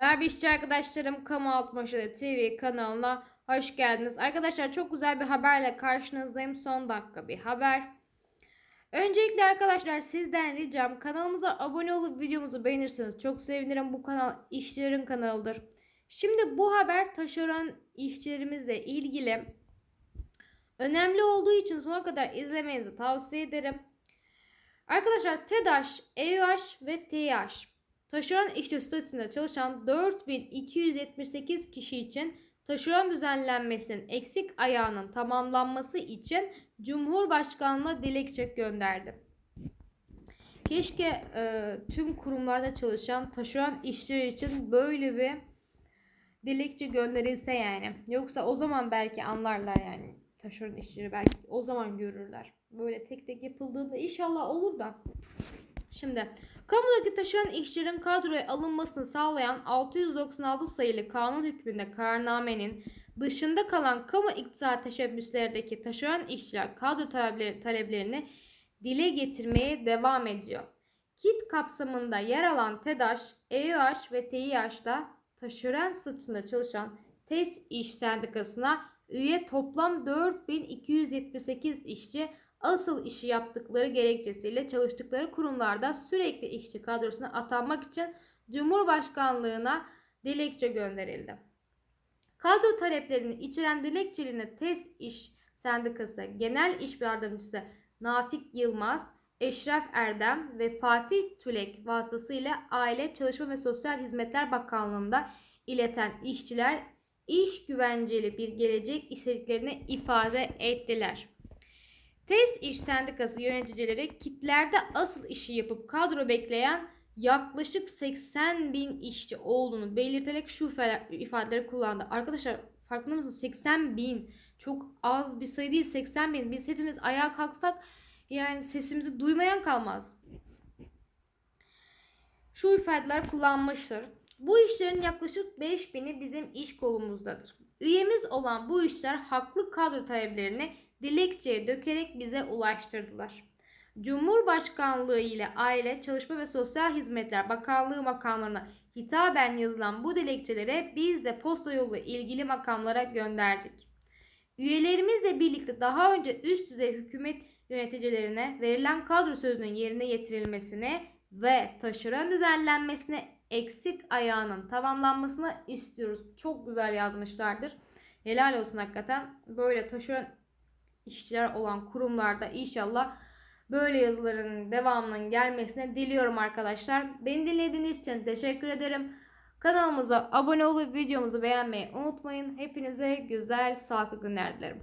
Merhaba işçi arkadaşlarım, Kamu Altmaşalı TV kanalına hoş geldiniz. Arkadaşlar çok güzel bir haberle karşınızdayım. Son dakika bir haber. Öncelikle arkadaşlar sizden ricam kanalımıza abone olup videomuzu beğenirseniz çok sevinirim. Bu kanal işçilerin kanalıdır. Şimdi bu haber taşeron işçilerimizle ilgili önemli olduğu için sona kadar izlemenizi tavsiye ederim. Arkadaşlar TEDAŞ, EÜH ve TİH taşeron işçi statüsünde çalışan 4278 kişi için taşeron düzenlenmesinin eksik ayağının tamamlanması için Cumhurbaşkanlığına dilekçe gönderdi. Keşke e, tüm kurumlarda çalışan taşeron işçiler için böyle bir dilekçe gönderilse yani. Yoksa o zaman belki anlarlar yani taşeron işçileri belki o zaman görürler. Böyle tek tek yapıldığında inşallah olur da. Şimdi kamudaki taşeron işçilerin kadroya alınmasını sağlayan 696 sayılı kanun hükmünde kararnamenin dışında kalan kamu iktisat teşebbüslerdeki taşeron işçiler kadro talepleri- taleplerini dile getirmeye devam ediyor. KİT kapsamında yer alan TEDAŞ, EÜH ve TİH'da taşeron statüsünde çalışan TES İş Sendikası'na üye toplam 4278 işçi asıl işi yaptıkları gerekçesiyle çalıştıkları kurumlarda sürekli işçi kadrosuna atanmak için Cumhurbaşkanlığına dilekçe gönderildi. Kadro taleplerini içeren dilekçelerine TES İş Sendikası Genel İş Yardımcısı Nafik Yılmaz, Eşref Erdem ve Fatih Tülek vasıtasıyla Aile Çalışma ve Sosyal Hizmetler Bakanlığı'nda ileten işçiler iş güvenceli bir gelecek istediklerini ifade ettiler. TES İş Sendikası yöneticileri kitlerde asıl işi yapıp kadro bekleyen yaklaşık 80 bin işçi olduğunu belirterek şu ifa- ifadeleri kullandı. Arkadaşlar farkında mısınız? 80 bin. Çok az bir sayı değil 80 bin. Biz hepimiz ayağa kalksak yani sesimizi duymayan kalmaz. Şu ifadeler kullanmıştır. Bu işlerin yaklaşık 5000'i bizim iş kolumuzdadır. Üyemiz olan bu işler haklı kadro taleplerini dilekçeye dökerek bize ulaştırdılar. Cumhurbaşkanlığı ile Aile, Çalışma ve Sosyal Hizmetler Bakanlığı makamlarına hitaben yazılan bu dilekçelere biz de posta yolu ilgili makamlara gönderdik. Üyelerimizle birlikte daha önce üst düzey hükümet yöneticilerine verilen kadro sözünün yerine getirilmesine ve taşeron düzenlenmesine eksik ayağının tamamlanmasını istiyoruz. Çok güzel yazmışlardır. Helal olsun hakikaten. Böyle taşeron işçiler olan kurumlarda inşallah böyle yazıların devamının gelmesine diliyorum arkadaşlar. Beni dinlediğiniz için teşekkür ederim. Kanalımıza abone olup videomuzu beğenmeyi unutmayın. Hepinize güzel, sağlıklı günler dilerim.